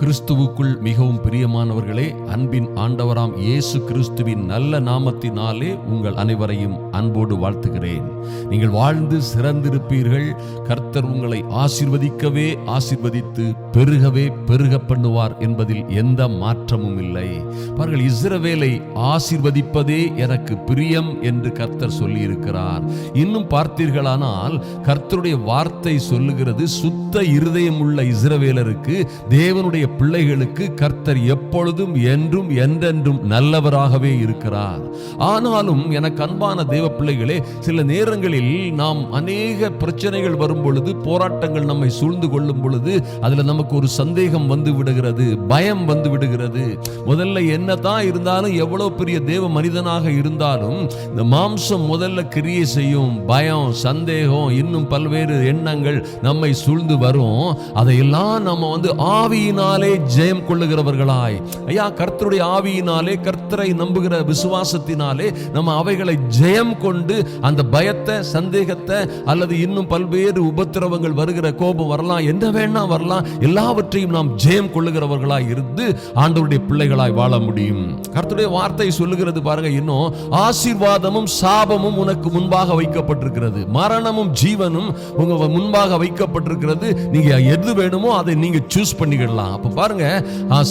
கிறிஸ்துவுக்குள் மிகவும் பிரியமானவர்களே அன்பின் ஆண்டவராம் இயேசு கிறிஸ்துவின் நல்ல நாமத்தினாலே உங்கள் அனைவரையும் அன்போடு வாழ்த்துகிறேன். நீங்கள் வாழ்ந்து சிறந்திருப்பீர்கள். கர்த்தர் உங்களை ஆசிர்வதிக்கவே ஆசிர்வதித்து பெருகவே பெருக பண்ணுவார் என்பதில் எந்த மாற்றமும் இல்லை. பாருங்கள் இஸ்ரவேலை ஆசிர்வதிப்பதே எனக்கு பிரியம் என்று கர்த்தர் சொல்லியிருக்கிறார். இன்னும் பார்த்தீர்களானால் கர்த்தருடைய வார்த்தை சொல்லுகிறது சுத்த இருதயம் உள்ள இஸ்ரவேலருக்கு தேவனுடைய பிள்ளைகளுக்கு கர்த்தர் எப்பொழுதும் என்றும் என்றென்றும் நல்லவராகவே இருக்கிறார். ஆனாலும் எனக்கு அன்பான தேவ பிள்ளைகளே சில நேரங்களில் நாம் அநேக பிரச்சனைகள் வரும் பொழுது போராட்டங்கள் நம்மை சூழ்ந்து கொள்ளும் பொழுது அதுல நமக்கு ஒரு சந்தேகம் வந்து விடுகிறது பயம் வந்து விடுகிறது. முதல்ல என்னதான் இருந்தாலும் எவ்வளவு பெரிய தேவ மனிதனாக இருந்தாலும் இந்த மாம்சம் முதல்ல கிரியை செய்யும். பயம் சந்தேகம் இன்னும் பல்வேறு எண்ணங்கள் நம்மை சூழ்ந்து வரும். அதையெல்லாம் நம்ம வந்து ஆவியினால் ஜெயம் கொள்ளுகிறவர்களாய். ஐயா கர்த்தருடைய ஆவியினாலே கர்த்தரை நம்புகிற விசுவாசத்தினாலே நம்ம அவைகளை ஜெயம் கொண்டு அந்த பயத்தை சந்தேகத்தை அல்லது இன்னும் பல்வேறு உபத்திரவங்கள் வருகிற கோபம் வரலாம் என்ன வேணா வரலாம் எல்லாவற்றையும் நாம் ஜெயம் கொள்ளுகிறவர்களாய் இருந்து ஆண்டவருடைய பிள்ளைகளாய் வாழ முடியும். கர்த்தருடைய வார்த்தை சொல்லுகிறது பாருங்க இன்னும் ஆசீர்வாதமும் சாபமும் உனக்கு முன்பாக வைக்கப்பட்டிருக்கிறது. மரணமும் ஜீவனும் உங்க முன்பாக வைக்கப்பட்டிருக்கிறது. நீங்க எது வேணுமோ அதை நீங்க சூஸ் பண்ணிக்கிடலாம். அப்ப பாருங்க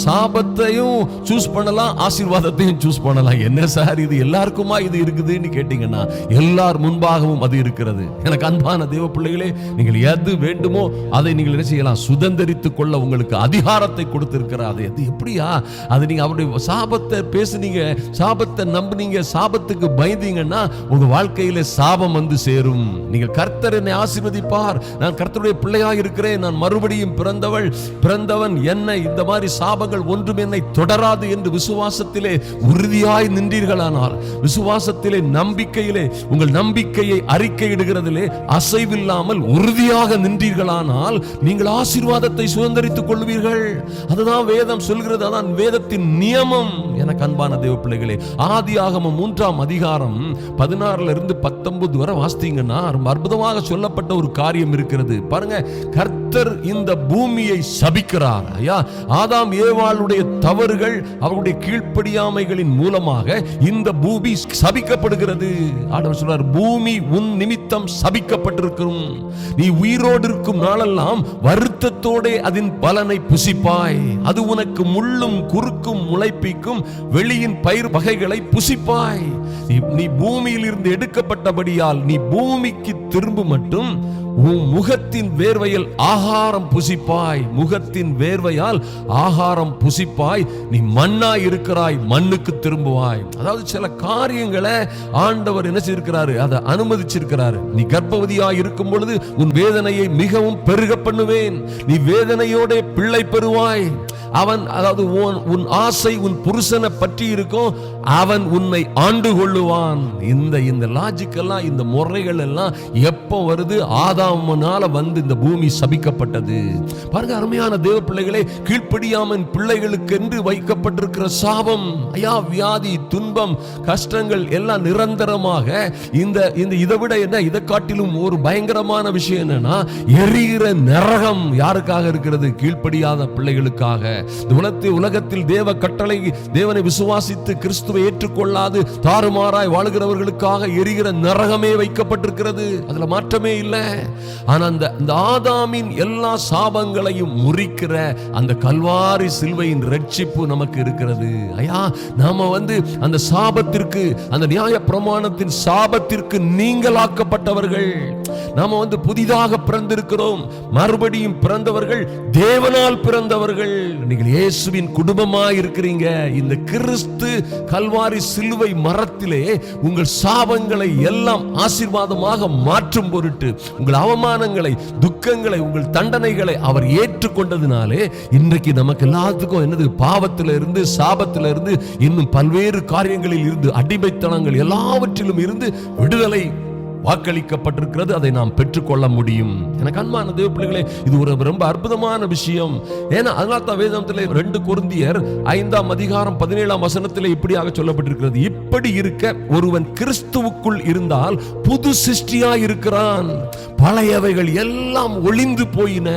சாபத்தையும் சூஸ் பண்ணலாம் ஆசீர்வாதத்தையும் சூஸ் பண்ணலாம். என்ன சார் இது எல்லாருக்குமா இது இருக்குதுன்னு கேட்டீங்கன்னா எல்லார் முன்பாகவும் அது இருக்கிறது. எனக்கு அன்பான தேவ பிள்ளைகளே நீங்கள் எது வேண்டுமோ அதை நீங்கள் என்ன செய்யலாம். சுதந்திரித்துக் கொள்ள உங்களுக்கு அதிகாரத்தை கொடுத்திருக்கிறார். அது எது எப்படியா? அது நீங்க அவருடைய சாபத்தை பேசுனீங்க சாபத்தை நம்புனீங்க சாபத்துக்கு பயந்தீங்கன்னா உங்க வாழ்க்கையில சாபம் வந்து சேரும். நீங்கள் கர்த்தர் என்னை ஆசீர்வதிப்பார். நான் கர்த்தருடைய பிள்ளையாக இருக்கிறேன் நான் மறுபடியும் பிறந்தவள் பிறந்தவன் என் என்ன இந்த மாதிரி சாபங்கள் ஒன்றும் என்னை தொடராது என்று விசுவாசத்திலே உறுதியாய் நின்றீர்களானால் விசுவாசத்திலே நம்பிக்கையிலே உங்கள் நம்பிக்கையை அறிக்கையிடுகிறதிலே அசைவில்லாமல் உறுதியாக நின்றீர்களானால் நீங்கள் ஆசீர்வாதத்தை சுதந்திரித்துக் கொள்வீர்கள். அதுதான் வேதம் சொல்கிறது அதான் வேதத்தின் நியமம். எனக்கு அன்பான தேவ பிள்ளைகளே ஆதி ஆதியாகமம் மூன்றாம் அதிகாரம் பதினாறுல இருந்து பத்தொன்பது வரை வாசித்தீங்கன்னா ரொம்ப அற்புதமாக சொல்லப்பட்ட ஒரு காரியம் இருக்கிறது. பாருங்க கர்த்தர் இந்த பூமியை சபிக்கிறார். ஐயா ஆதாம் ஏவாளுடைய தவறுகள் அவருடைய கீழ்ப்படியாமைகளின் மூலமாக இந்த பூமி சபிக்கப்படுகிறது. ஆண்டவர் சொல்றார் பூமி உன் நிமித்தம் சபிக்கப்பட்டிருக்கும். நீ உயிரோடு இருக்கும் நாளெல்லாம் வருத்தத்தோட அதன் பலனை புசிப்பாய். அது உனக்கு முள்ளும் குறுக்கும் முளைப்பிக்கும் வெளியின் பயிர் வகைகளை புசிப்பாய். நீ பூமியில் இருந்து எடுக்கப்பட்டபடியால் நீ பூமிக்கு திரும்ப மட்டும் உன் முகத்தின் வேர்வையில் ஆகாரம் புசிப்பாய். முகத்தின் வேர்வையால் ஆகாரம் புசிப்பாய். நீ மண்ணாய் இருக்கிறாய் மண்ணுக்கு திரும்புவாய். அதாவது சில காரியங்களை ஆண்டவர் என்ன செய்திருக்கிறாரு? அதை அனுமதிச்சிருக்கிறாரு. நீ கர்ப்பவதியாய் இருக்கும் பொழுது உன் வேதனையை மிகவும் பெருக பண்ணுவேன். நீ வேதனையோட பிள்ளை பெறுவாய். அவன் அதாவது உன் ஆசை உன் புருஷனை பற்றி இருக்கும். அவன் உன்னை ஆண்டு கொள்ளுவான். இந்த இந்த லாஜிக்கெல்லாம் இந்த முறைகள் எல்லாம் எப்போ வருது? ஆதாமனால வந்து இந்த பூமி சபிக்கப்பட்டது. பாருங்க அருமையான தேவ பிள்ளைகளே கீழ்ப்படியாமன் பிள்ளைகளுக்கு என்று வைக்கப்பட்டிருக்கிற சாபம் ஐயா வியாதி துன்பம் கஷ்டங்கள் எல்லாம் நிரந்தரமாக இந்த இந்த இதை விட என்ன இதை காட்டிலும் ஒரு பயங்கரமான விஷயம் என்னன்னா எரிகிற நரகம் யாருக்காக இருக்கிறது? கீழ்ப்படியாத பிள்ளைகளுக்காக. உலகத்தில் உலகத்தில் தேவ கட்டளை தேவனை விசுவாசித்து கிறிஸ்துவை ஏற்றுக்கொள்ளாது தாறுமாறாய் வாழுகிறவர்களுக்காக எரிகிற நரகமே வைக்கப்பட்டிருக்கிறது. அதுல மாற்றமே இல்லை. ஆனா அந்த இந்த ஆதாமின் எல்லா சாபங்களையும் முறிக்கிற அந்த கல்வாரி சிலுவையின் ரட்சிப்பு நமக்கு இருக்கிறது. ஐயா நாம வந்து அந்த சாபத்திற்கு அந்த நியாய பிரமாணத்தின் சாபத்திற்கு நீங்களாக்கப்பட்டவர்கள். நாம வந்து புதிதாக பிறந்திருக்கிறோம். மறுபடியும் பிறந்தவர்கள் தேவனால் பிறந்தவர்கள். நீங்கள் இயேசுவின் குடும்பமா இருக்கிறீங்க. இந்த கிறிஸ்து கல்வாரி சிலுவை மரத்திலே உங்கள் சாபங்களை எல்லாம் ஆசீர்வாதமாக மாற்றும் பொருட்டு உங்கள் அவமானங்களை துக்கங்களை உங்கள் தண்டனைகளை அவர் ஏற்றுக்கொண்டதினாலே இன்றைக்கு நமக்கு எல்லாத்துக்கும் என்னது? பாவத்தில இருந்து சாபத்தில இருந்து இன்னும் பல்வேறு காரியங்களில் இருந்து அடிமைத்தனங்கள் எல்லாவற்றிலும் இருந்து விடுதலை வாக்களிக்கப்பட்டிருக்கிறது அதை நாம் பெற்றுக்கொள்ள முடியும். எனக்கு அன்பான தேவ பிள்ளைகளே இது ஒரு ரொம்ப அற்புதமான விஷயம். ஏன்னா அதனால தான் வேதத்தில் ரெண்டு குருந்தியர் ஐந்தாம் அதிகாரம் பதினேழாம் வசனத்தில் இப்படியாக சொல்லப்பட்டிருக்கிறது. இப்படி இப்படி இருக்க ஒருவன் கிறிஸ்துவுக்குள் இருந்தால் புது சிருஷ்டியா இருக்கிறான். பழையவைகள் எல்லாம் ஒளிந்து போயின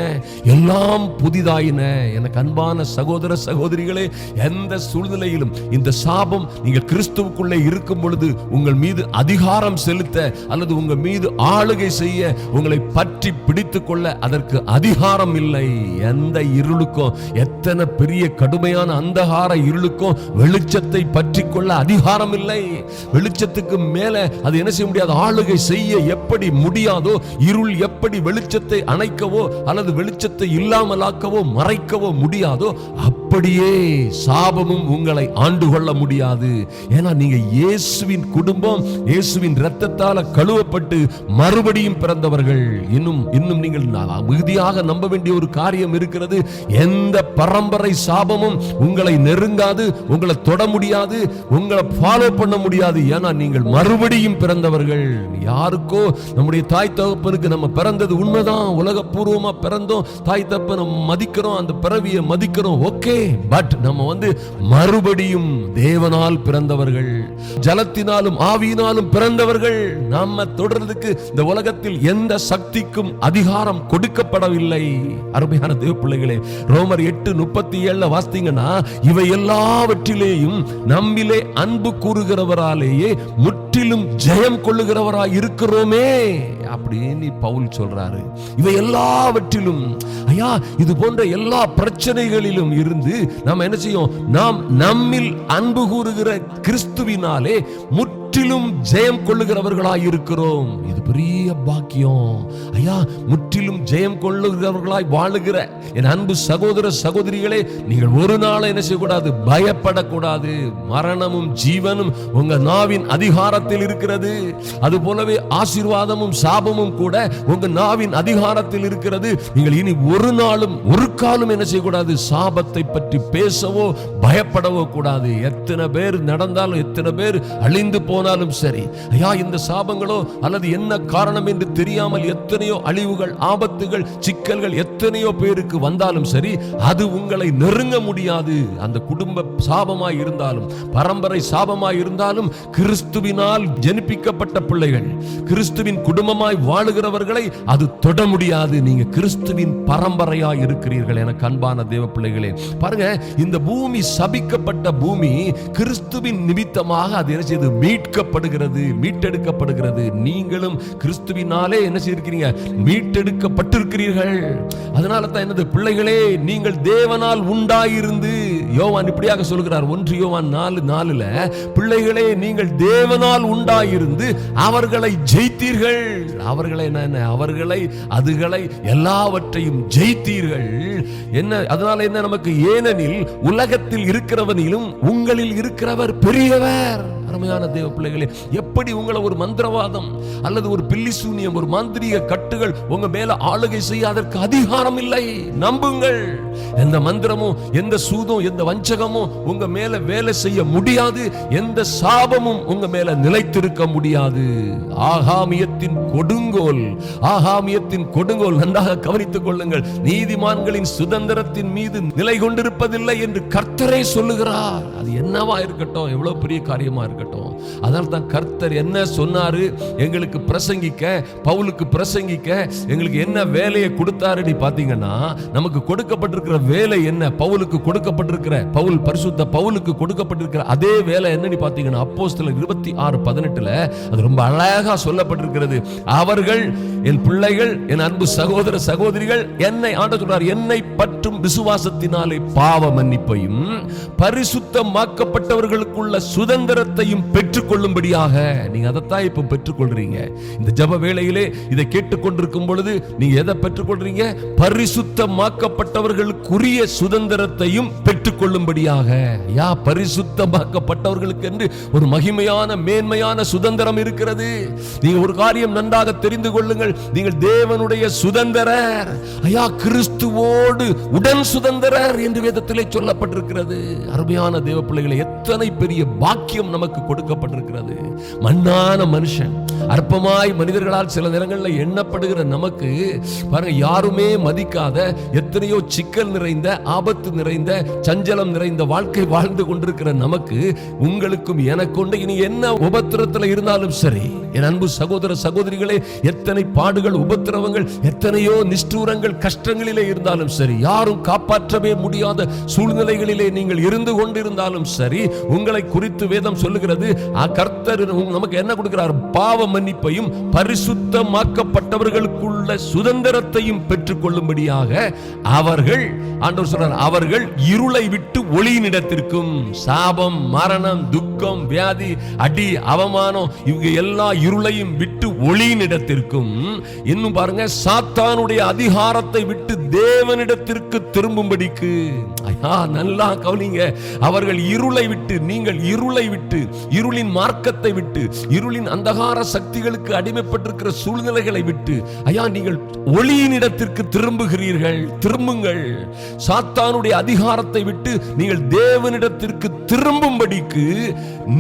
எல்லாம் புதிதாயின. எனக்கு அன்பான சகோதர சகோதரிகளே எந்த சூழ்நிலையிலும் இந்த சாபம் நீங்கள் கிறிஸ்துவுக்குள்ளே இருக்கும் பொழுது உங்கள் மீது அதிகாரம் செலுத்த அல்லது உங்க மீது ஆளுகை செய்ய உங்களை பற்றி பிடித்து கொள்ள அதற்கு அதிகாரம் இல்லை. எந்த இருளுக்கும் எத்தனை பெரிய கடுமையான அந்தகார இருளுக்கும் வெளிச்சத்தை பற்றி கொள்ள அதிகாரம் இல்லை. வெளிச்சத்துக்கு மேல அது என்ன செய்ய முடியாது? ஆளுகை செய்ய எப்படி முடியாதோ இருள் எப்படி வெளிச்சத்தை அணைக்கவோ அல்லது வெளிச்சத்தை இல்லாமலாக்கவோ மறைக்கவோ முடியாதோ அப்படியே சாபமும் உங்களை ஆண்டு கொள்ள முடியாது. ஏன்னா நீங்க இயேசுவின் குடும்பம் இயேசுவின் இரத்தத்தால கழுவப்பட்டு மறுபடியும் பிறந்தவர்கள். இன்னும் இன்னும் நீங்கள் மிகுதியாக நம்ப வேண்டிய ஒரு காரியம் இருக்கிறது. எந்த பரம்பரை சாபமும் உங்களை நெருங்காது உங்களை தொட முடியாது உங்களை ஃபாலோ பண்ண முடியாது. ஏன்னா நீங்கள் மறுபடியும் பிறந்தவர்கள். யாருக்கோ நம்முடைய தாய் தகப்பனுக்கு நம்ம பிறந்தது உண்மைதான். உலகபூர்வமா பிறந்தோம் தாய் தகப்பனை மதிக்கிறோம் அந்த பிறவியை மதிக்கிறோம். ஓகே பட் நம்ம வந்து மறுபடியும் தேவனால் பிறந்தவர்கள் ஜலத்தினாலும் ஆவியினாலும் பிறந்தவர்கள் நம்ம தொடர்றதுக்கு இந்த உலகத்தில் எந்த சக்திக்கும் அதிகாரம் கொடுக்கப்படவில்லை. அருமையான தேவ பிள்ளைகளே ரோமர் எட்டு முப்பத்தி ஏழுல வாசித்தீங்கன்னா இவை எல்லாவற்றிலேயும் நம்மிலே அன்பு கூறுகிறவராலேயே முற்றிலும் ஜெயம் கொள்ளுகிறவராய் இருக்கிறோமே அப்படின்னு பவுல் சொல்றாரு. இவை எல்லாவற்றிலும் ஐயா இது போன்ற எல்லா பிரச்சனைகளிலும் இருந்து நாம் என்ன செய்யும் நாம் நம்மில் அன்பு கூறுகிற கிறிஸ்துவினாலே முற்றிலும் ஜெயம் கொள்ளுகிறவர்களாய் இருக்கிறோம். அது பெரிய பாக்கியம். ஐயா முற்றிலும் ஜெயம் கொள்ளுகிறவர்களாய் வாழுகிற என் அன்பு சகோதர சகோதரிகளே நீங்கள் ஒரு நாள் என்ன செய்யக்கூடாது? பயப்படக்கூடாது. மரணமும் ஜீவனும் உங்க நாவின் அதிகாரத்தில் இருக்கிறது. அது போலவே ஆசீர்வாதமும் சாபமும் கூட உங்க நாவின் அதிகாரத்தில் இருக்கிறது. நீங்கள் இனி ஒரு நாளும் ஒரு காலம் என்ன செய்யக்கூடாது? சாபத்தை பற்றி பேசவோ பயப்படவோ கூடாது. எத்தனை பேர் நடந்தாலும் எத்தனை பேர் அழிந்து போனாலும் சரி. ஐயா இந்த சாபங்களோ அல்லது என்ன காரணம் என்று தெரியாமல் எத்தனையோ அழிவுகள் ஆபத்துகள் சிக்கல்கள் எத்தனையோ பேருக்கு வந்தாலும் சரி அது உங்களை நெருங்க முடியாது. அந்த குடும்ப சாபமாய் இருந்தாலும் பரம்பரை சாபமாய் இருந்தாலும் கிறிஸ்துவினால் ஜெனிப்பிக்கப்பட்ட பிள்ளைகள் கிறிஸ்துவின் குடும்பமாய் வாழுகிறவர்களை அது தொட முடியாது. நீங்க கிறிஸ்துவின் பரம்பரையாய் இருக்கிறீர்கள் என அன்பான தேவ பிள்ளைகளே பாருங்க இந்த பூமி சபிக்கப்பட்ட பூமி கிறிஸ்துவின் நிமித்தமாக அது என்ன செய்து? மீட்கப்படுகிறது மீட்டெடுக்கப்படுகிறது. நீங்களும் கிறிஸ்துவினாலே என்ன செய்திருக்கிறீங்க? மீட்டெடுக்கப்பட்டிருக்கிறீர்கள். அதனால தான் என்னது? பிள்ளைகளே நீங்கள் தேவனால் உண்டாயிருந்து யோவான் இப்படியாக சொல்கிறார். ஒன்று யோவான் நாலு நாலுல பிள்ளைகளே நீங்கள் தேவனால் உண்டாயிருந்து அவர்களை ஜெயித்தீர்கள். அவர்களை என்ன என்ன? அவர்களை அதுகளை எல்லாவற்றையும் ஜெயித்தீர்கள். என்ன அதனால என்ன நமக்கு? ஏனெனில் உலகத்தில் இருக்கிறவனிலும் உங்களில் இருக்கிறவர் பெரியவர். அருமையான தேவ பிள்ளைகளே எப்படி உங்களை ஒரு மந்திரவாதம் அல்லது ஒரு பில்லி சூனியம் ஒரு மாந்திரிக கட்டுகள் உங்க மேல ஆளுகை செய்ய அதற்கு அதிகாரம் இல்லை? நம்புங்கள். எந்த மந்திரமும் எந்த சூதும் எந்த வஞ்சகமும் உங்க மேல வேலை செய்ய முடியாது. எந்த சாபமும் உங்க மேல நிலைத்திருக்க முடியாது. ஆகாமியத்தின் கொடுங்கோல் ஆகாமியத்தின் கொடுங்கோல் நன்றாக கவனித்துக் கொள்ளுங்கள். நீதிமான்களின் சுதந்திரத்தின் மீது நிலை கொண்டிருப்பதில்லை என்று கர்த்தரே சொல்லுகிறார். அது என்னவா இருக்கட்டும் எவ்வளவு பெரிய காரியமா இருக்கட்டும். Tố அதனால தான் கர்த்தர் என்ன சொன்னாரு? எங்களுக்கு பிரசங்கிக்க பவுலுக்கு பிரசங்கிக்க எங்களுக்கு என்ன வேலையை கொடுத்தாரு நீ நமக்கு கொடுக்கப்பட்டிருக்கிற வேலை என்ன? பவுலுக்கு கொடுக்கப்பட்டிருக்கிற பவுல் பரிசுத்த பவுலுக்கு கொடுக்கப்பட்டிருக்கிற அதே வேலை என்ன நீ பாத்தீங்கன்னா அப்போஸ்தலர் இருபத்தி ஆறு பதினெட்டுல அது ரொம்ப அழகா சொல்லப்பட்டிருக்கிறது. அவர்கள் என் பிள்ளைகள் என் அன்பு சகோதர சகோதரிகள் என்னை ஆண்ட சொல்றார் என்னை பற்றும் விசுவாசத்தினாலே பாவ மன்னிப்பையும் பரிசுத்தமாக்கப்பட்டவர்களுக்குள்ள சுதந்திரத்தையும் பெற்றுக்கொள்ளும்படியாக நீங்க அதைத்தான் இப்ப பெற்றுக்கொள்றீங்க. இந்த ஜப வேளையிலே இதை கேட்டுக்கொண்டிருக்கும் பொழுது நீங்க எதை பெற்றுக்கொள்றீங்க? பரிசுத்தமாக்கப்பட்டவர்களுக்குரிய சுதந்திரத்தையும் பெற்றுக்கொள்ளும்படியாக. யா பரிசுத்தமாக்கப்பட்டவர்களுக்கு என்று ஒரு மகிமையான மேன்மையான சுதந்திரம் இருக்கிறது. நீங்க ஒரு காரியம் நன்றாக தெரிந்து கொள்ளுங்கள். நீங்கள் தேவனுடைய சுதந்திரர். ஐயா கிறிஸ்துவோடு உடன் சுதந்திரர் என்று வேதத்திலே சொல்லப்பட்டிருக்கிறது. அருமையான தேவ பிள்ளைகளை எத்தனை பெரிய பாக்கியம் நமக்கு கொடுக்க கொடுக்கப்பட்டிருக்கிறது மண்ணான மனுஷன் அற்பமாய் மனிதர்களால் சில நேரங்களில் எண்ணப்படுகிற நமக்கு பாருங்க யாருமே மதிக்காத எத்தனையோ சிக்கல் நிறைந்த ஆபத்து நிறைந்த சஞ்சலம் நிறைந்த வாழ்க்கை வாழ்ந்து கொண்டிருக்கிற நமக்கு உங்களுக்கும் எனக்கொண்டு இனி என்ன உபத்திரத்தில் இருந்தாலும் சரி. என் அன்பு சகோதர சகோதரிகளே எத்தனை பாடுகள் உபத்திரவங்கள் எத்தனையோ நிஷ்டூரங்கள் கஷ்டங்களிலே இருந்தாலும் சரி யாரும் காப்பாற்றவே முடியாத சூழ்நிலைகளிலே நீங்கள் இருந்து கொண்டிருந்தாலும் சரி உங்களை குறித்து வேதம் சொல்லுகிறது கர்த்தர் நமக்கு என்ன கொடுக்கிறார்? பாவ மன்னிப்பையும் பரிசுத்தமாக்கப்பட்டவர்களுக்குள்ள சுதந்திரத்தையும் பெற்றுக் கொள்ளும்படியாக அவர்கள் ஆண்டவர் சொல்றார் அவர்கள் இருளை விட்டு ஒளியினிடத்திற்கும் சாபம் மரணம் துக்கம் வியாதி அடி அவமானம் இவங்க எல்லா இருளையும் விட்டு ஒளியினிடத்திற்கும் இன்னும் பாருங்க சாத்தானுடைய அதிகாரத்தை விட்டு தேவனிடத்திற்கு திரும்பும்படிக்கு. நல்லா கவனிங்க. அவர்கள் இருளை விட்டு நீங்கள் இருளை விட்டு இருளின் மார்க்கத்தை விட்டு இருளின் அந்தகார சக்திகளுக்கு அடிமைப்பட்டிருக்கிற சூழ்நிலைகளை விட்டு ஐயா நீங்கள் ஒளியினிடத்திற்கு திரும்புகிறீர்கள் திரும்புங்கள். சாத்தானுடைய அதிகாரத்தை விட்டு நீங்கள் தேவனிடத்திற்கு திரும்பும்படிக்கு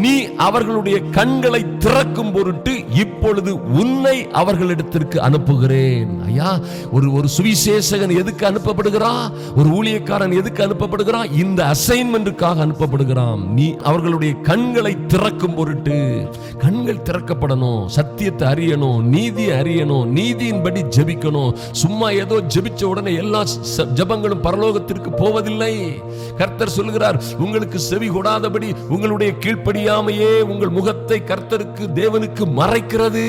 நீ அவர்களுடைய கண்களை திறக்கும் பொருட்டு இப்பொழுது உன்னை அவர்களிடத்திற்கு அனுப்புகிறேன். ஐயா ஒரு ஒரு சுவிசேஷகன் எதுக்கு அனுப்பப்படுகிறான் ஒரு ஊழியக்காரன் எதுக்கு அனுப்பப்படுகிறான் இந்த அசைன்மெண்ட்டுக்காக அனுப்பப்படுகிறான். நீ அவர்களுடைய கண்களை திறக்க திறக்கும் பொருட்டு கண்கள் திறக்கப்படணும் சத்தியத்தை அறியணும் நீதியை அறியணும் நீதியின்படி ஜபிக்கணும். சும்மா ஏதோ ஜபிச்ச உடனே எல்லா ஜபங்களும் பரலோகத்திற்கு போவதில்லை. கர்த்தர் சொல்கிறார் உங்களுக்கு செவி கொடாதபடி உங்களுடைய கீழ்ப்படியாமையே உங்கள் முகத்தை கர்த்தருக்கு தேவனுக்கு மறைக்கிறது.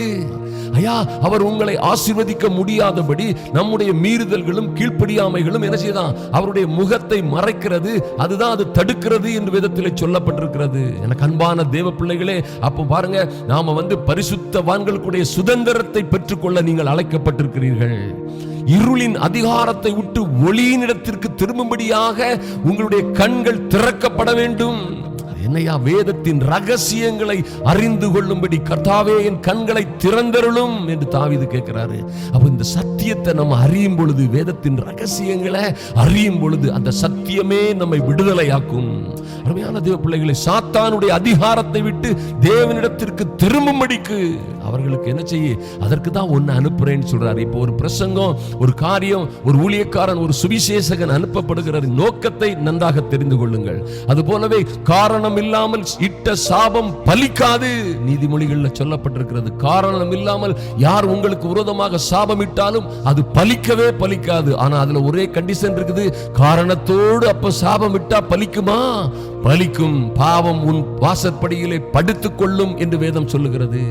ஐயா அவர் உங்களை ஆசீர்வதிக்க முடியாதபடி நம்முடைய மீறுதல்களும் கீழ்ப்படியாமைகளும் என்ன செய்தான் அவருடைய முகத்தை மறைக்கிறது. அதுதான் அது தடுக்கிறது என்று விதத்தில் சொல்லப்பட்டிருக்கிறது. எனக்கு அன்பான தேவ பிள்ளைகளே அப்போ பாருங்க நாம வந்து பரிசுத்தவான்களுடைய சுதந்திரத்தை பெற்றுக்கொள்ள நீங்கள் அழைக்கப்பட்டிருக்கிறீர்கள். இருளின் அதிகாரத்தை விட்டு ஒளியினிடத்திற்கு திரும்பும்படியாக உங்களுடைய கண்கள் திறக்கப்பட வேண்டும். என்னையா வேதத்தின் ரகசியங்களை அறிந்து கொள்ளும்படி கர்த்தாவே என் கண்களை திறந்தருளும் என்று தாவிது கேட்கிறாரு. அப்போ இந்த சத்தியத்தை நம்ம அறியும் பொழுது வேதத்தின் ரகசியங்களை அறியும் பொழுது அந்த சத்தியமே நம்மை விடுதலையாக்கும். அருமையான தேவ பிள்ளைகளை சாத்தானுடைய அதிகாரத்தை விட்டு தேவனிடத்திற்கு திரும்பும்படிக்கு அவர்களுக்கு என்ன செய்ய? அதற்கு தான் ஒன்று அனுப்புறேன்னு சொல்றாரு. இப்போ ஒரு பிரசங்கம் ஒரு காரியம் ஒரு ஊழியக்காரன் ஒரு சுவிசேஷகன் அனுப்பப்படுகிற நோக்கத்தை நன்றாக தெரிந்து கொள்ளுங்கள். அது போலவே காரணம் இல்லாமல் இட்ட சாபம் பலிக்காது. நீதிமொழிகளில் சொல்லப்பட்டிருக்கிறது காரணம் இல்லாமல் யார் உங்களுக்கு விரோதமாக சாபம் இட்டாலும் அது பலிக்கவே பலிக்காது. ஆனா அதுல ஒரே கண்டிஷன் இருக்குது. காரணத்தோடு அப்போ சாபம் இட்டா பலிக்குமா? பலிக்கும் பாவம் உன் வாசற்படியிலே படுத்துக் கொள்ளும் என்று வேதம் சொல்லுகிறது.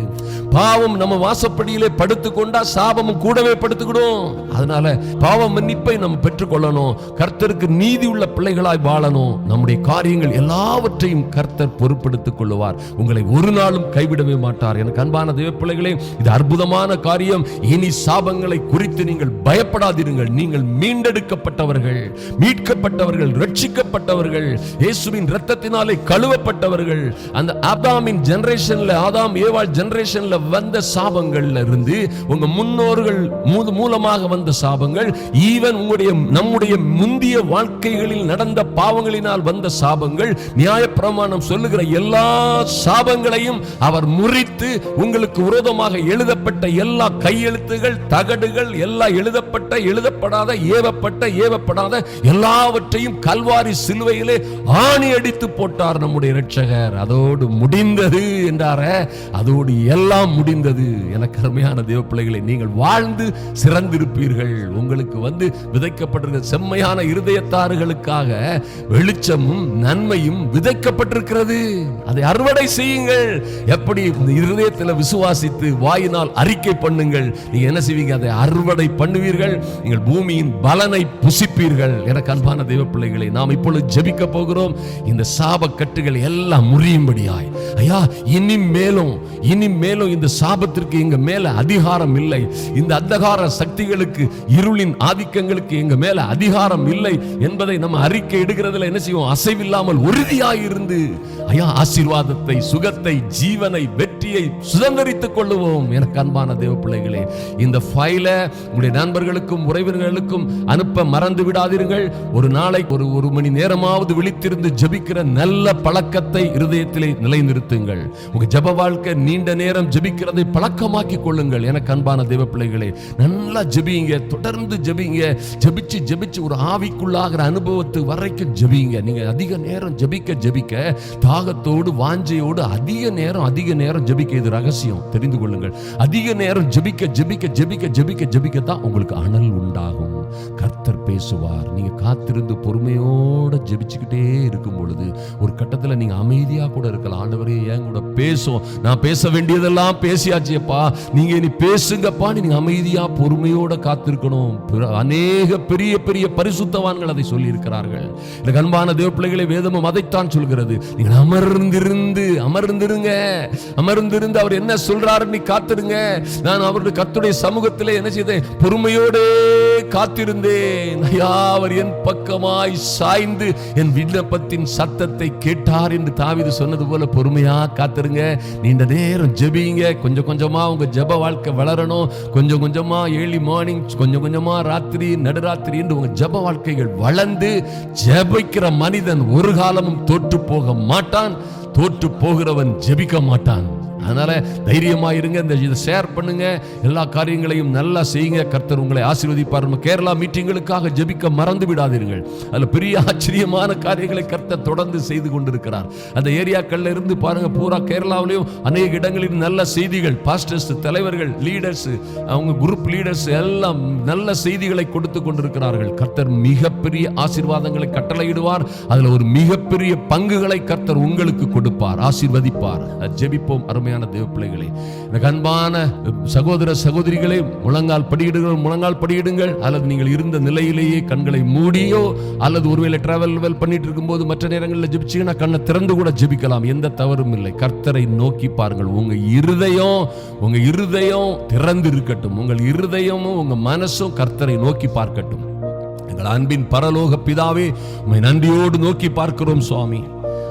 பாவம் நம்ம வாசப்படியிலே படுத்துக் கொண்டா சாபமும் கூடவே படுத்துக்கிடும். அதனால பாவ மன்னிப்பை நம்ம பெற்றுக்கொள்ளணும். கர்த்தருக்கு நீதி உள்ள பிள்ளைகளாய் வாழணும். நம்முடைய காரியங்கள் எல்லாவற்றையும் கர்த்தர் பொறுப்படுத்திக் கொள்ளுவார். உங்களை ஒரு நாளும் கைவிடவே மாட்டார். எனக்கு அன்பான தேவ பிள்ளைகளே இது அற்புதமான காரியம். இனி சாபங்களை குறித்து நீங்கள் பயப்படாதிருங்கள். நீங்கள் மீண்டெடுக்கப்பட்டவர்கள் மீட்கப்பட்டவர்கள் ரட்சிக்கப்பட்டவர்கள். இயேசுவின் இரத்தத்தினாலே கழுவப்பட்டவர்கள் அந்த ஆதாமின் ஜெனரேஷன்ல ஆதாம் ஏவாள் ஜெனரேஷன்ல வந்த சாபங்கள்ல இருந்து உங்க முன்னோர்கள் மூலமாக வந்த சாபங்கள் ஈவன் உங்களுடைய நம்முடைய முந்திய வாழ்க்கைகளில் நடந்த பாவங்களினால் வந்த சாபங்கள் நியாயப்பிரமாணம் சொல்லுகிற எல்லா சாபங்களையும் அவர் முறித்து உங்களுக்கு விரோதமாக எழுதப்பட்ட எல்லா கையெழுத்துகள் தகடுகள் எல்லா எழுதப்பட்ட எழுதப்படாத ஏவப்பட்ட ஏவப்படாத எல்லாவற்றையும் கல்வாரி சிலுவையிலே ஆணி அடித்து போட்டார் நம்முடைய இரட்சகர். அதோடு முடிந்தது என்றார அதோடு எல்லாம் முடிந்தது. எனக்கு அருமையான தேவ பிள்ளைகளை நீங்கள் வாழ்ந்து சிறந்திருப்பீர்கள். உங்களுக்கு வந்து விதைக்கப்பட்டிருக்கிற செம்மையான இருதயத்தாறுகளுக்காக வெளிச்சமும் நன்மையும் விதைக்கப்பட்டிருக்கிறது. அதை அறுவடை செய்யுங்கள். எப்படி இந்த இருதயத்தில் விசுவாசித்து வாயினால் அறிக்கை பண்ணுங்கள். நீங்க என்ன செய்வீங்க? அதை அறுவடை பண்ணுவீர்கள். நீங்கள் பூமியின் பலனை புசிப்பீர்கள். எனக்கு அன்பான தெய்வ பிள்ளைகளை நாம் இப்பொழுது ஜெபிக்க போகிறோம். இந்த இந்த கட்டுகள் எல்லாம் முறியும்படியாய். ஐயா இனி மேலும் இனி மேலும் இந்த சாபத்திற்கு எங்க மேல அதிகாரம் இல்லை. இந்த அந்தகார சக்திகளுக்கு இருளின் ஆதிக்கங்களுக்கு எங்க மேல அதிகாரம் இல்லை என்பதை நம்ம அறிக்கை எடுக்கிறதுல என்ன செய்வோம்? அசைவில்லாமல் உறுதியாய் இருந்து ஐயா ஆசீர்வாதத்தை சுகத்தை ஜீவனை வெற்றியை சுதந்திரித்துக் கொள்ளுவோம் எனக்கு அன்பான தேவ பிள்ளைகளே இந்த ஃபைல உங்களுடைய நண்பர்களுக்கும் உறவினர்களுக்கும் அனுப்ப மறந்து விடாதீர்கள். ஒரு நாளை ஒரு ஒரு மணி நேரமாவது விழித்திருந்து ஜபிக்க ஜெபிக்கிற நல்ல பழக்கத்தை இருதயத்திலே நிலைநிறுத்துங்கள். உங்க ஜப வாழ்க்கை நீண்ட நேரம் ஜெபிக்கிறதை பழக்கமாக்கி கொள்ளுங்கள். எனக்கு அன்பான தெய்வ பிள்ளைகளே நல்லா ஜபிங்க. தொடர்ந்து ஜபிங்க. ஜெபிச்சு ஜெபிச்சு ஒரு ஆவிக்குள்ளாகிற அனுபவத்து வரைக்கும் ஜபிங்க. நீங்க அதிக நேரம் ஜெபிக்க ஜெபிக்க தாகத்தோடு வாஞ்சையோடு அதிக நேரம் அதிக நேரம் ஜெபிக்க இது ரகசியம். தெரிந்து கொள்ளுங்கள். அதிக நேரம் ஜெபிக்க ஜெபிக்க ஜெபிக்க ஜெபிக்க ஜபிக்க தான் உங்களுக்கு அனல் உண்டாகும். கர்த்தர் பேசுவார். நீங்க காத்திருந்து பொறுமையோட ஜெபிச்சுக்கிட்டே இருக்கும் பொழுது ஒரு கட்டத்துல நீங்க அமைதியா கூட இருக்கலாம். ஆண்டவரே ஏன் கூட பேசும் நான் பேச வேண்டியதெல்லாம் பேசியாச்சியப்பா. நீங்க இனி பேசுங்கப்பா. நீங்கள் அமைதியாக பொறுமையோட காத்திருக்கணும். அநேக பெரிய பெரிய பரிசுத்தவான்கள் அதை சொல்லியிருக்கிறார்கள். இந்த அன்பான தேவ பிள்ளைகளை வேதமும் அதைத்தான் சொல்கிறது. நீங்கள் அமர்ந்திருந்து அமர்ந்திருங்க. அமர்ந்திருந்து அவர் என்ன சொல்றாருன்னு நீ காத்திருங்க. நான் அவருடைய கத்துடைய சமூகத்தில் என்ன செய்தேன்? பொறுமையோடே காத்திருந்தேன். ஐயா அவர் என் பக்கமாய் சாய்ந்து என் விண்ணப்பத்தின் சத்தத்தை கேட்டார் என்று தாவிது சொன்னது போல பொறுமையா காத்துருங்க. நீண்ட நேரம் ஜெபிங்க. கொஞ்சம் கொஞ்சமா உங்க ஜெப வாழ்க்கை வளரணும். கொஞ்சம் கொஞ்சமா ஏர்லி மார்னிங் கொஞ்சம் கொஞ்சமா ராத்திரி நடுராத்திரி என்று உங்க ஜெப வாழ்க்கைகள் வளர்ந்து ஜெபிக்கிற மனிதன் ஒரு காலமும் தோற்று போக மாட்டான். தோற்று போகிறவன் ஜெபிக்க மாட்டான். அதனால் தைரியமா இருங்க இந்த இதை ஷேர் பண்ணுங்க. எல்லா காரியங்களையும் நல்லா செய்யுங்க. கர்த்தர் உங்களை ஆசீர்வதிப்பார். நம்ம கேரளா மீட்டிங்களுக்காக ஜெபிக்க மறந்து விடாதீர்கள். அதில் பெரிய ஆச்சரியமான காரியங்களை கர்த்தர் தொடர்ந்து செய்து கொண்டிருக்கிறார். அந்த ஏரியாக்கள்ல இருந்து பாருங்க பூரா கேரளாவிலையும் அநேக இடங்களில் நல்ல செய்திகள். பாஸ்டர்ஸ் தலைவர்கள் லீடர்ஸ் அவங்க குரூப் லீடர்ஸ் எல்லாம் நல்ல செய்திகளை கொடுத்து கொண்டிருக்கிறார்கள். கர்த்தர் மிகப்பெரிய ஆசீர்வாதங்களை கட்டளையிடுவார். அதுல ஒரு மிகப்பெரிய பங்குகளை கர்த்தர் உங்களுக்கு கொடுப்பார். ஆசீர்வதிப்பார். ஜெபிப்போம் அருமையான அருமையான தேவ பிள்ளைகளே எனக்கு அன்பான சகோதர சகோதரிகளே முழங்கால் படியிடுங்கள் முழங்கால் படியிடுங்கள். அல்லது நீங்கள் இருந்த நிலையிலேயே கண்களை மூடியோ அல்லது ஒருவேளை டிராவல் வெல் பண்ணிட்டு இருக்கும்போது மற்ற நேரங்களில் ஜெபிச்சீங்கன்னா கண்ணை திறந்து கூட ஜெபிக்கலாம். எந்த தவறும் இல்லை. கர்த்தரை நோக்கி பாருங்கள். உங்க இருதயம் உங்க இருதயம் திறந்து இருக்கட்டும். உங்கள் இருதயமும் உங்க மனசும் கர்த்தரை நோக்கி பார்க்கட்டும். எங்கள் அன்பின் பரலோக பிதாவே உண்மை நன்றியோடு நோக்கி பார்க்கிறோம் சுவாமி.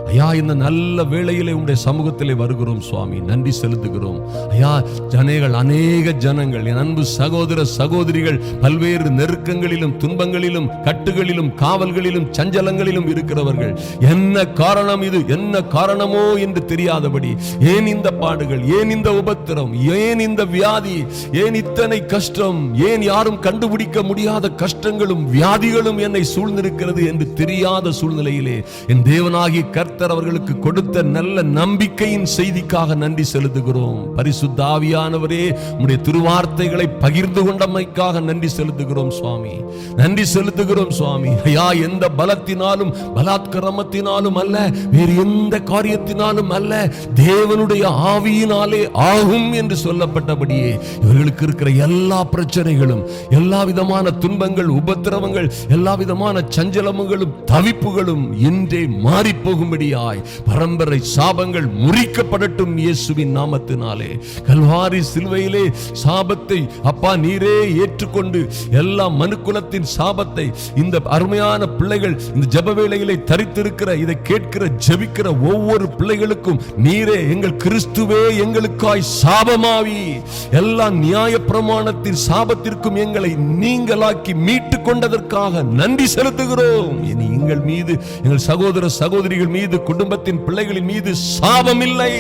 ஐயா இந்த நல்ல வேளையிலே உம்முடைய சமூகத்திலே வருகிறோம் சுவாமி. நன்றி செலுத்துகிறோம். ஐயா ஜனங்கள் அநேக ஜனங்கள் என் அன்பு சகோதர சகோதரிகள் பல்வேறு நெருக்கங்களிலும் துன்பங்களிலும் கட்டுகளிலும் காவல்களிலும் சஞ்சலங்களிலும் இருக்கிறவர்கள். என்ன காரணம் இது? என்ன காரணமோ என்று தெரியாதபடி ஏன் இந்த பாடுகள்? ஏன் இந்த உபத்திரம்? ஏன் இந்த வியாதி? ஏன் இத்தனை கஷ்டம்? ஏன் யாரும் கண்டுபிடிக்க முடியாத கஷ்டங்களும் வியாதிகளும் என்னை சூழ்ந்திருக்கிறது என்று தெரியாத சூழ்நிலையிலே என் தேவனாகி கர்த்தர் அவர்களுக்கு கொடுத்த நல்ல நம்பிக்கையின் செய்திக்காக நன்றி செலுத்துகிறோம். பரிசுத்தாவியானவரே உடைய திருவார்த்தைகளை பகிர்ந்து கொண்டமைக்காக நன்றி செலுத்துகிறோம் சுவாமி. நன்றி செலுத்துகிறோம் சுவாமி. ஐயா எந்த பலத்தினாலும் பலாத்கிரமத்தினாலும் அல்ல வேறு எந்த காரியத்தினாலும் அல்ல தேவனுடைய ஆவியினாலே ஆகும் என்று சொல்லப்பட்டபடியே இவர்களுக்கு இருக்கிற எல்லா பிரச்சனைகளும் எல்லா விதமான துன்பங்கள் உபத்திரவங்கள் எல்லா விதமான சஞ்சலமுங்களும் தவிப்புகளும் இன்றே மாறிப்போகும்படி போகும்படியாய் பரம்பரை சாபங்கள் முறிக்கப்படட்டும் இயேசுவின் நாமத்தினாலே. கல்வாரி சிலுவையிலே சாபத்தை அப்பா நீரே ஏற்றுக்கொண்டு எல்லா மனுக்குலத்தின் சாபத்தை இந்த அருமையான பிள்ளைகள் இந்த ஜப வேளையிலே தரித்திருக்கிற இதை கேட்கிற ஜபிக்கிற ஒவ்வொரு பிள்ளைகளுக்கும் நீரே எங்கள் கிறிஸ்துவே எங்களுக்காய் சாபமாவி. எல்லா நியாய பிரமாணத்தின் சாபத்திற்கும் எங்களை நீங்களாக்கி மீட்டு கொண்டதற்காக நன்றி செலுத்துகிறோம். இனி எங்கள் மீது எங்கள் சகோதர சகோதரிகள் மீது குடும்பத்தின் பிள்ளைகளின் மீது சாபம் இல்லை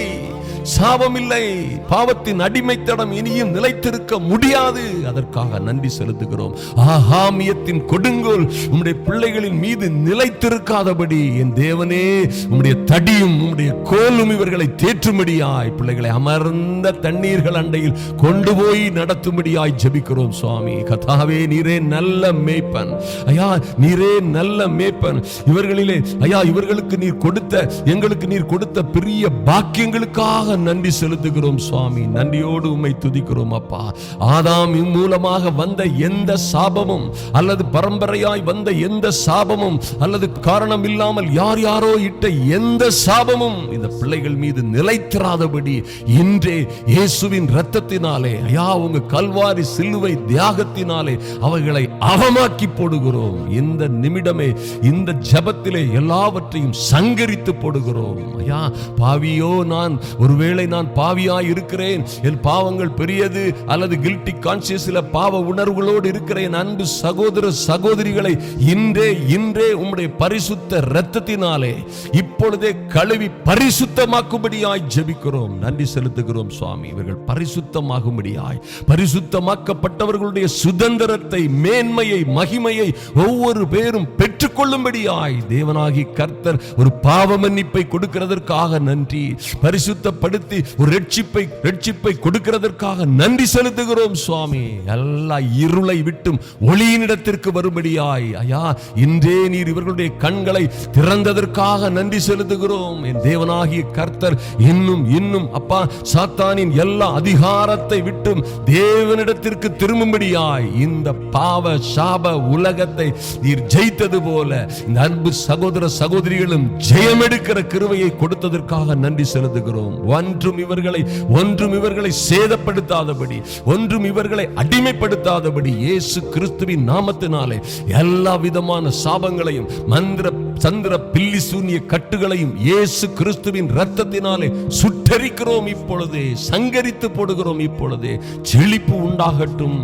சாபம் இல்லை பாவத்தின் அடிமைத்தடம் இனியும் நிலைத்திருக்க முடியாது. அதற்காக நன்றி செலுத்துகிறோம். ஆகாமியத்தின் கொடுங்கோல் உம்முடைய பிள்ளைகளின் மீது நிலைத்திருக்காதபடி என் தேவனே உம்முடைய தடியும் உம்முடைய கோலும் இவர்களை தேற்றும்படியாய் பிள்ளைகளை அமர்ந்த தண்ணீர்கள் அண்டையில் கொண்டு போய் நடத்தும்படியாய் ஜெபிக்கிறோம் சுவாமி. கதாவே நீரே நல்ல மேய்ப்பன். ஐயா நீரே நல்ல மேய்ப்பன். இவர்களிலே ஐயா இவர்களுக்கு நீர் கொடுத்த எங்களுக்கு நீர் கொடுத்த பெரிய பாக்கியங்களுக்காக நன்றி செலுத்துகிறோம் சுவாமி. நன்றியோடு உண்மை துதிக்கிறோம் அப்பா. ஆதாம் மூலமாக வந்த எந்த சாபமும் அல்லது பரம்பரையாய் வந்த எந்த சாபமும் அல்லது காரணம் இல்லாமல் யார் யாரோ இட்ட எந்த சாபமும் இந்த பிள்ளைகள் மீது நிலைத்திராதபடி இன்றே இயேசுவின் இரத்தத்தினாலே ஐயா உங்க கல்வாரி சிலுவை தியாகத்தினாலே அவர்களை அவமாக்கி போடுகிறோம் இந்த நிமிடமே இந்த ஜபத்திலே எல்லாவற்றையும் சங்கரித்து போடுகிறோம். ஐயா பாவியோ நான் ஒருவேளை நான் பாவியா இருக்கிறேன். என் பாவங்கள் பெரியது அல்லது கில்ட்டி கான்சியஸில் பாவ உணர்வுகளோடு இருக்கிறேன். அன்பு சகோதர சகோதரிகளை இன்றே இன்றே உம்முடைய பரிசுத்த இரத்தத்தினாலே இப்பொழுதே கழுவி பரிசுத்தமாக்கும்படியாய் ஜெபிக்கிறோம். நன்றி செலுத்துகிறோம் சுவாமி. இவர்கள் பரிசுத்தமாகும்படியாய் பரிசுத்தமாக்கப்பட்டவர்களுடைய சுதந்திரத்தை மேன்மையை மகிமையை ஒவ்வொரு பேரும் பெற்றுக்கொள்ளும்படியாய் தேவனாகி கர்த்தர் ஒரு பாவ மன்னிப்பை கொடுக்கிறதற்காக நன்றி. பரிசுத்தப்படுத்தி ஒரு ரட்சிப்பை ரட்சிப்பை கொடுக்கிறதற்காக நன்றி செலுத்துகிறோம் சுவாமி. எல்லா இருளை விட்டும் ஒளியினிடத்திற்கு வரும்படியாய். ஐயா இன்றே நீர் இவர்களுடைய கண்களை திறந்ததற்காக நன்றி செலுத்துகிறோம். என் தேவனாகிய கர்த்தர் இன்னும் இன்னும் அப்பா சாத்தானின் எல்லா அதிகாரத்தை விட்டும் தேவனிடத்திற்கு திரும்பும்படியாய் இந்த பாவ சாப உலகத்தை நீர் ஜெயித்தது போல இந்த அன்பு சகோதர சகோதரிகளும் ஜெயமெடுக்கிற கிருவையை கொடுத்ததற்காக நன்றி செலுத்துகிறோம். ஒன்றும் இவர்களை ஒன்றும் இவர்களை சேதப்படுத்தாதபடி ஒன்றும் இவர்களை அடிமைப்படுத்தாதபடி இயேசு கிறிஸ்துவின் நாமத்தினாலே எல்லா விதமான சாபங்களையும் மந்திர சந்திர பில்லி சூன்ய கட்டுகளையும் இயேசு கிறிஸ்துவின் ரத்தத்தினாலே சுட்டரிக்கிறோம் இப்பொழுது சங்கரித்து போடுகிறோம் இப்பொழுது. செழிப்பு உண்டாகட்டும்.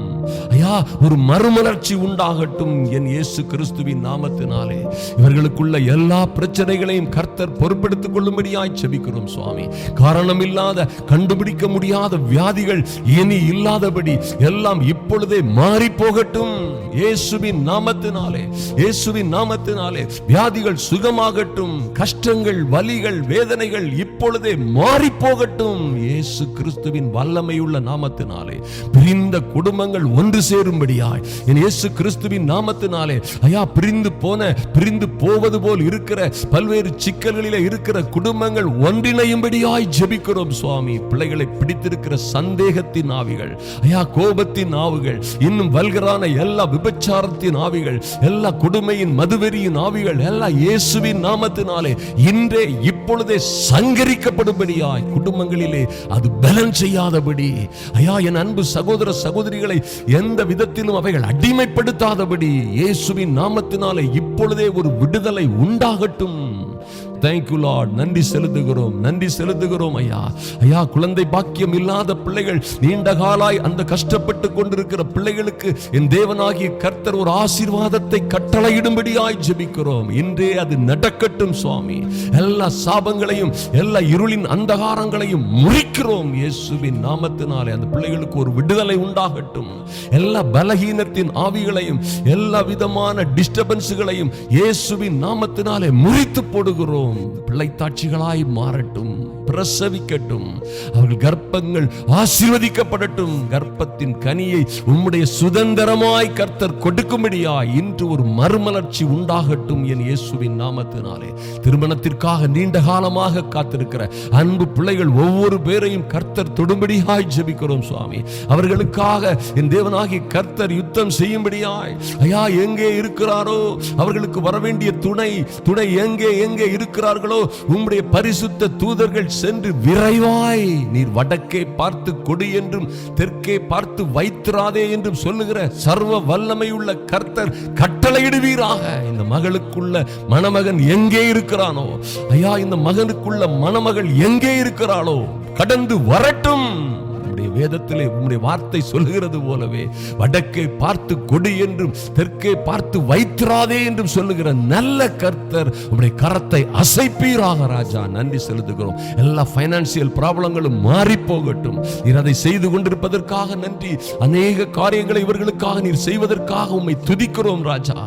ஐயா ஒரு மறுமலர்ச்சி உண்டாகட்டும் என் இயேசு கிறிஸ்துவின் நாமத்தினாலே. இவர்களுக்குள்ள எல்லா பிரச்சனைகளையும் கர்த்தர் பொறுப்பெடுத்துக் கொள்ளும்படியாய் செபிக்கிறோம் சுவாமி. காரணம் இல்லாத கண்டுபிடிக்க முடியாத வியாதிகள் இனி இல்லாதபடி எல்லாம் இப்பொழுதே மாறி போகட்டும். இயேசுவின் நாமத்தினாலே இயேசுவின் நாமத்தினாலே வியாதி வியாதிகள் சுகமாகட்டும் கஷ்டங்கள் வலிகள் வேதனைகள் இப்பொழுதே மாறி போகட்டும் இயேசு கிறிஸ்துவின் வல்லமையுள்ள நாமத்தினாலே பிரிந்த குடும்பங்கள் ஒன்று சேரும்படியாய் என் இயேசு கிறிஸ்துவின் நாமத்தினாலே ஐயா பிரிந்து போன பிரிந்து போவது போல் இருக்கிற பல்வேறு சிக்கல்களில இருக்கிற குடும்பங்கள் ஒன்றிணையும்படியாய் ஜெபிக்கிறோம் சுவாமி. பிள்ளைகளை பிடித்திருக்கிற சந்தேகத்தின் ஆவிகள் ஐயா கோபத்தின் ஆவிகள் இன்னும் வல்கரான எல்லா விபச்சாரத்தின் ஆவிகள் எல்லா கொடுமையின் மதுவெறியின் ஆவிகள் எல்லா இயேசுவின் நாமத்தினாலே இன்றே இப்பொழுதே சங்கரிக்கப்படும்படியாய் குடும்பங்களிலே அது பலன் செய்யாதபடி ஐயா என் அன்பு சகோதர சகோதரிகளை எந்த விதத்திலும் அவைகள் அடிமைப்படுத்தாதபடி இயேசுவின் நாமத்தினாலே இப்பொழுதே ஒரு விடுதலை உண்டாகட்டும். தேங்க்யூ லார்ட் நன்றி செலுத்துகிறோம். நன்றி செலுத்துகிறோம் ஐயா. ஐயா குழந்தை பாக்கியம் இல்லாத பிள்ளைகள் நீண்ட காலாய் அந்த கஷ்டப்பட்டு கொண்டிருக்கிற பிள்ளைகளுக்கு என் தேவனாகிய கர்த்தர் ஒரு ஆசீர்வாதத்தை கட்டளையிடும்படியாய் ஜெபிக்கிறோம். இன்றே அது நடக்கட்டும் சுவாமி. எல்லா சாபங்களையும் எல்லா இருளின் அந்தகாரங்களையும் முறிக்கிறோம் இயேசுவின் நாமத்தினாலே. அந்த பிள்ளைகளுக்கு ஒரு விடுதலை உண்டாகட்டும். எல்லா பலகீனத்தின் ஆவிகளையும் எல்லா விதமான டிஸ்டர்பன்ஸுகளையும் இயேசுவின் நாமத்தினாலே முறித்து போடுகிறோம். பிள்ளைத்தாட்சிகளாய் மாறட்டும். பிரசவிக்கட்டும். அவர்கள் கர்ப்பங்கள் ஆசீர்வதிக்கப்படட்டும். கர்ப்பத்தின் கனியை உம்முடைய சுதந்திரமாய் கர்த்தர் கொடுக்கும்படியா இன்று ஒரு மறுமலர்ச்சி உண்டாகட்டும் என் இயேசுவின் நாமத்தினாலே. திருமணத்திற்காக நீண்ட காலமாக காத்திருக்கிற அன்பு பிள்ளைகள் ஒவ்வொரு பேரையும் கர்த்தர் தொடும்படியாய் ஜெபிக்கிறோம் சுவாமி. அவர்களுக்காக என் தேவனாகி கர்த்தர் யுத்தம் செய்யும்படியாய். ஐயா எங்கே இருக்கிறாரோ? அவர்களுக்கு வரவேண்டிய துணை துணை எங்கே எங்கே இருக்கிறார்களோ? உம்முடைய பரிசுத்த தூதர்கள் சென்று விரைவாய் நீர் வடக்கே பார்த்து கொடு என்றும் தெற்கே பார்த்து வைத்திராதே என்றும் சொல்லுகிற சர்வ வல்லமையுள்ள கர்த்தர் கட்டளையிடுவீராக. இந்த மகளுக்குள்ள மணமகன் எங்கே இருக்கிறானோ? ஐயா இந்த மகனுக்குள்ள மணமகள் எங்கே இருக்கிறாளோ? கடந்து வரட்டும். உம்முடைய வேதத்திலே உம்முடைய வார்த்தை சொல்லுகிறது போலவே வடக்கே பார்த்து கொடு என்றும் தெற்கே பார்த்து வைத்திராதே என்றும் சொல்லுகிற நல்ல கர்த்தர் உம்முடைய கரத்தை அசைப்பீராக ராஜா. நன்றி செலுத்துகிறோம். எல்லா பைனான்சியல் ப்ராப்ளங்களும் மாறி போகட்டும் நீர் அதை செய்து கொண்டிருப்பதற்காக நன்றி. அநேக காரியங்களை இவர்களுக்காக நீர் செய்வதற்காக உம்மை துதிக்கிறோம் ராஜா.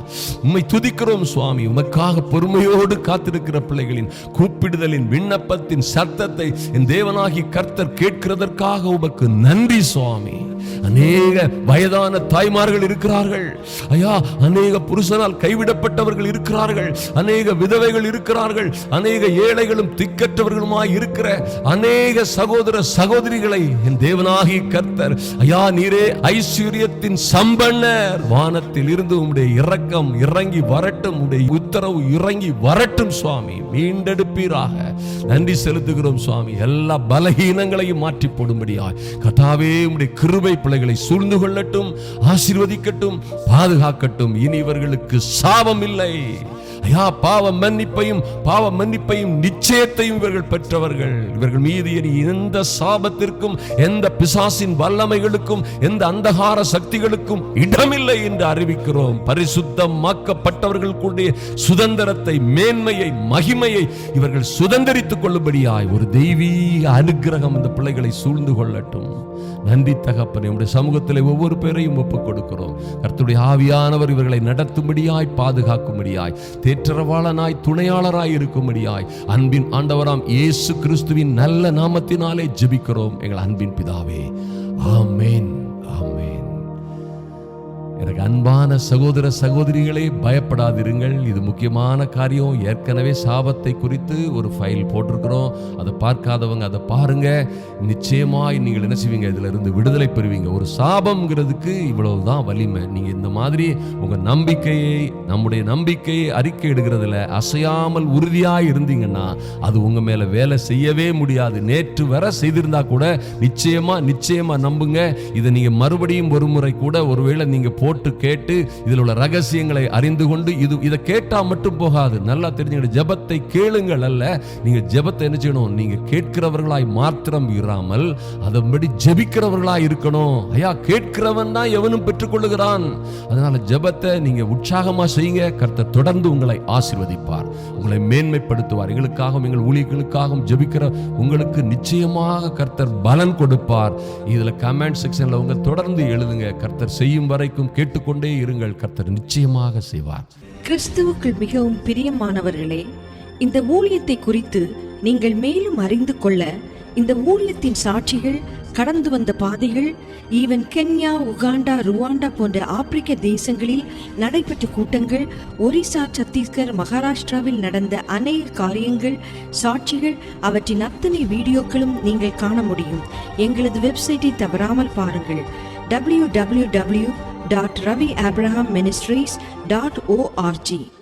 உம்மை துதிக்கிறோம் சுவாமி. உமக்காக பொறுமையோடு காத்திருக்கிற பிள்ளைகளின் கூப்பிடுதலின் விண்ணப்பத்தின் சத்தத்தை என் தேவனாகி கர்த்தர் கேட்கிறதற்காக உமக்கு நன்றி சுவாமி. அநேக வயதான தாய்மார்கள் இருக்கிறார்கள். ஐயா அநேக புருஷனால் கைவிடப்பட்டவர்கள் இருக்கிறார்கள். அநேக விதவைகள் இருக்கிறார்கள். அநேக ஏழைகளும் திக்கற்றவர்களுமாய் இருக்கிற அநேக சகோதர சகோதரிகளை என் தேவனாகி கர்த்தர் ஐயா நீரே ஐஸ்வர்யத்தின் சம்பன்னர். வானத்தில் இருந்து உம்முடைய இரக்கம் இறங்கி வரட்டும். உடைய உத்தரவு இறங்கி வரட்டும் சுவாமி. மீண்டெடுப்பீராக. நன்றி செலுத்துகிறோம் சுவாமி. எல்லா பலகீனங்களையும் மாற்றி போடும்படியாய். கத்தாவே உடைய கிருபை பிள்ளைகளை சூழ்ந்து கொள்ளட்டும் ஆசீர்வதிக்கட்டும் பாதுகாக்கட்டும். இனி இவர்களுக்கு சாபம் இல்லை. ஐயா பாவ மன்னிப்பையும் பாவ மன்னிப்பையும் நிச்சயத்தையும் இவர்கள் பெற்றவர்கள். இவர்கள் மீது எந்த சாபத்திற்கும் எந்த பிசாசின் வல்லமைகளுக்கும் எந்த அந்தகார சக்திகளுக்கும் இடமில்லை என்று அறிவிக்கிறோம். பரிசுத்தமாக்கப்பட்டவர்கள் கூடிய சுதந்திரத்தை மேன்மையை மகிமையை இவர்கள் சுதந்திரித்துக் கொள்ளும்படியாய் ஒரு தெய்வீக அனுக்கிரகம் இந்த பிள்ளைகளை சூழ்ந்து கொள்ளட்டும். நன்றி தகப்பனே உடைய சமூகத்தில் ஒவ்வொரு பேரையும் ஒப்புக் கொடுக்கிறோம். கர்த்தருடைய ஆவியானவர் இவர்களை நடத்தும்படியாய் பாதுகாக்கும்படியாய் தேற்றரவாளனாய் துணையாளராய் இருக்கும்படியாய் அன்பின் ஆண்டவராம் இயேசு கிறிஸ்துவின் நல்ல நாமத்தினாலே ஜெபிக்கிறோம் எங்கள் அன்பின் பிதாவே. ஆமேன். ஆமேன். எனக்கு அன்பான சகோதர சகோதரிகளே பயப்படாதிருங்கள். இது முக்கியமான காரியம். ஏற்கனவே சாபத்தை குறித்து ஒரு ஃபைல் போட்டிருக்கிறோம். அதை பார்க்காதவங்க அதை பாருங்க. நிச்சயமாய் நீங்கள் என்ன செய்வீங்க? இதுல இருந்து விடுதலை பெறுவீங்க. ஒரு சாபம்ங்கிறதுக்கு இவ்வளவுதான் வலிமை. நீங்க இந்த மாதிரி உங்க நம்பிக்கையை நம்முடைய நம்பிக்கையை அறிக்கை இடுகிறதுல அசையாமல் உறுதியாக இருந்தீங்கன்னா அது உங்க மேல வேலை செய்யவே முடியாது. நேற்று வர செய்திருந்தா கூட நிச்சயமா நிச்சயமா நம்புங்க. இதை நீங்க மறுபடியும் ஒரு முறை கூட ஒருவேளை நீங்க போட்டு கேட்டு இதில் உள்ள ரகசியங்களை அறிந்து கொண்டு இது இதை கேட்டால் மட்டும் போகாது. நல்லா தெரிஞ்சுக்கிட்டு ஜெபத்தை கேளுங்கள் அல்ல. நீங்கள் ஜெபத்தை என்ன செய்யணும்? நீங்கள் கேட்கிறவர்களாய் மாத்திரம் இராமல் அதன்படி ஜபிக்கிறவர்களாய் இருக்கணும். ஐயா கேட்கிறவன் தான் எவனும் பெற்றுக்கொள்ளுகிறான். அதனால ஜெபத்தை நீங்கள் உற்சாகமாக செய்யுங்க. கர்த்தர் தொடர்ந்து உங்களை ஆசிர்வதிப்பார். உங்களை மேன்மைப்படுத்துவார். எங்களுக்காகவும் எங்கள் ஊழியர்களுக்காகவும் ஜெபிக்கிற உங்களுக்கு நிச்சயமாக கர்த்தர் பலன் கொடுப்பார். இதில் கமெண்ட் செக்ஷனில் உங்க தொடர்ந்து எழுதுங்க. கர்த்தர் செய்யும் வரைக்கும் கேட்டுக்கொண்டே இருங்கள். கர்த்தர் நிச்சயமாக செய்வார். கிறிஸ்துவுக்குள் மிகவும் பிரியமானவர்களே இந்த ஊழியத்தை குறித்து நீங்கள் மேலும் அறிந்து கொள்ள இந்த ஊழியத்தின் சாட்சிகள் கடந்து வந்த பாதைகள் ஈவன் கென்யா உகாண்டா ருவாண்டா போன்ற ஆப்பிரிக்க தேசங்களில் நடைபெற்ற கூட்டங்கள் ஒரிசா சத்தீஸ்கர் மகாராஷ்டிராவில் நடந்த அநேக காரியங்கள் சாட்சிகள் அவற்றின் அத்தனை வீடியோக்களும் நீங்கள் காண முடியும். எங்களது வெப்சைட்டை தவறாமல் பாருங்கள். www.raviabrahamministries.org